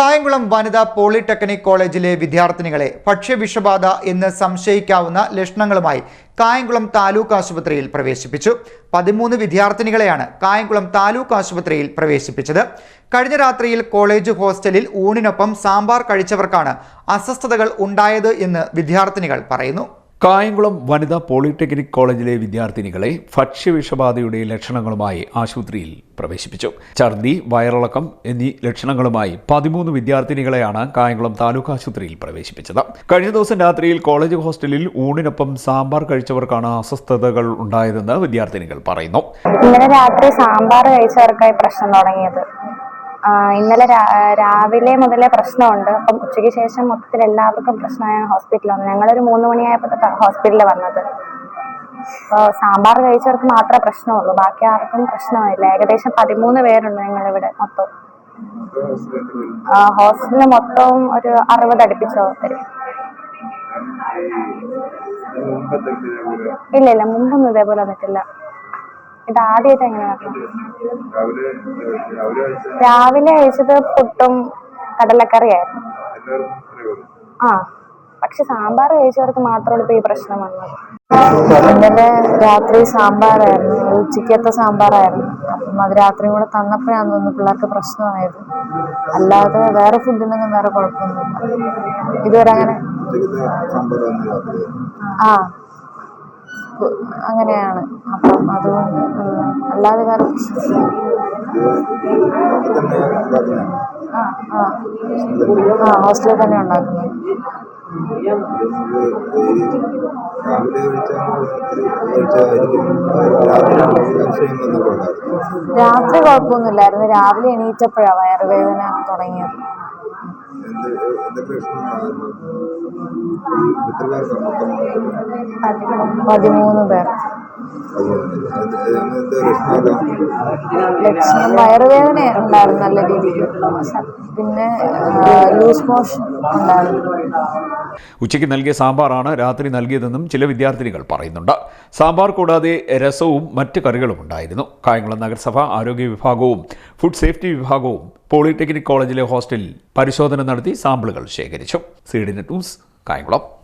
കായംകുളം വനിതാ പോളിടെക്നിക് കോളേജിലെ വിദ്യാർത്ഥിനികളെ ഭക്ഷ്യവിഷബാധ എന്ന് സംശയിക്കാവുന്ന ലക്ഷണങ്ങളുമായി കായംകുളം താലൂക്ക് ആശുപത്രിയിൽ പ്രവേശിപ്പിച്ചു. പതിമൂന്ന് വിദ്യാർത്ഥിനികളെയാണ് കായംകുളം താലൂക്ക് ആശുപത്രിയിൽ പ്രവേശിപ്പിച്ചത്. കഴിഞ്ഞ രാത്രിയിൽ കോളേജ് ഹോസ്റ്റലിൽ ഊണിനൊപ്പം സാമ്പാർ കഴിച്ചവർക്കാണ് അസ്വസ്ഥതകൾ ഉണ്ടായത് എന്ന് വിദ്യാർത്ഥിനികൾ പറയുന്നു. കായംകുളം വനിതാ പോളിടെക്നിക് കോളേജിലെ വിദ്യാർത്ഥിനികളെ ഭക്ഷ്യവിഷബാധയുടെ ലക്ഷണങ്ങളുമായി ആശുപത്രിയിൽ പ്രവേശിപ്പിച്ചു. ഛർദി വയറിളക്കം എന്നീ ലക്ഷണങ്ങളുമായി പതിമൂന്ന് വിദ്യാർത്ഥിനികളെയാണ് കായംകുളം താലൂക്ക് ആശുപത്രിയിൽ പ്രവേശിപ്പിച്ചത്. കഴിഞ്ഞ ദിവസം രാത്രിയിൽ കോളേജ് ഹോസ്റ്റലിൽ ഊണിനൊപ്പം സാമ്പാർ കഴിച്ചവർക്കാണ് അസ്വസ്ഥതകൾ ഉണ്ടായതെന്ന് വിദ്യാർത്ഥിനികൾ പറയുന്നു. ഇന്നലെ രാത്രി സാമ്പാർ കഴിച്ചവർക്കായി പ്രശ്നം തുടങ്ങിയത്. ഇന്നലെ രാവിലെ മുതലേ പ്രശ്നമുണ്ട്. അപ്പം ഉച്ചയ്ക്ക് ശേഷം മൊത്തത്തിൽ എല്ലാവർക്കും പ്രശ്നമായ ഹോസ്പിറ്റലിൽ വന്നു ഞങ്ങളൊരു മൂന്ന് മണിയായപ്പോൾ ഹോസ്പിറ്റലിൽ വന്നത്. അപ്പോൾ സാമ്പാർ കഴിച്ചവർക്ക് മാത്രമേ പ്രശ്നമുള്ളൂ. ബാക്കി ആർക്കും പ്രശ്നമില്ല ഏകദേശം പതിമൂന്ന് പേരുണ്ട് ഞങ്ങളിവിടെ മൊത്തം. ഹോസ്റ്റലിൽ മൊത്തം ഒരു അറുപത് അടുപ്പിച്ചോ ഇല്ല ഇല്ല മുമ്പൊന്നും ഇതേപോലെ വന്നിട്ടില്ല. ഇത് ആദ്യമായിട്ട് എങ്ങനെ പറഞ്ഞു രാവിലെ കഴിച്ചത് പുട്ടും കടലക്കറിയായിരുന്നു. ആ പക്ഷെ സാമ്പാർ കഴിച്ചവർക്ക് മാത്രമാണ് ഇപ്പൊ ഈ പ്രശ്നം വന്നത്. ഇന്നലെ രാത്രി സാമ്പാറായിരുന്നു ഉച്ചയ്ക്കത്തെ സാമ്പാറായിരുന്നു. അപ്പം അത് രാത്രിയും കൂടെ തന്നപ്പോഴാണ് തോന്നുന്നു പിള്ളേർക്ക് പ്രശ്നമായത് അല്ലാതെ വേറെ ഫുഡിനൊന്നും വേറെ കുഴപ്പമൊന്നുമില്ല. ഇതുവരെ അങ്ങനെ ആ അങ്ങനെയാണ്. അപ്പം അതുകൊണ്ട് അല്ലാതെ വേറെ ആ ആ. ആ ഹോസ്റ്റലിൽ തന്നെ ഉണ്ടാക്കുന്നത് രാത്രി കുഴപ്പമൊന്നുമില്ലായിരുന്നു. രാവിലെ എണീറ്റപ്പോഴാണ് വയറുവേദന തുടങ്ങിയത്. പതിമൂന്ന് പേർ. ലക്ഷണം വയറുവേദന ഉണ്ടായിരുന്നു നല്ല രീതിക്ക്. പിന്നെ ലൂസ് മോഷൻ ഉണ്ടായിരുന്നു. ഉച്ചയ്ക്ക് നൽകിയ സാമ്പാറാണ് രാത്രി നൽകിയതെന്നും ചില വിദ്യാർത്ഥിനികൾ പറയുന്നുണ്ട്. സാമ്പാർ കൂടാതെ രസവും മറ്റ് കറികളും ഉണ്ടായിരുന്നു. കായംകുളം നഗരസഭ ആരോഗ്യ വിഭാഗവും ഫുഡ് സേഫ്റ്റി വിഭാഗവും പോളിടെക്നിക് കോളേജിലെ ഹോസ്റ്റലിൽ പരിശോധന നടത്തി സാമ്പിളുകൾ ശേഖരിച്ചു. C net news Kayamkulam.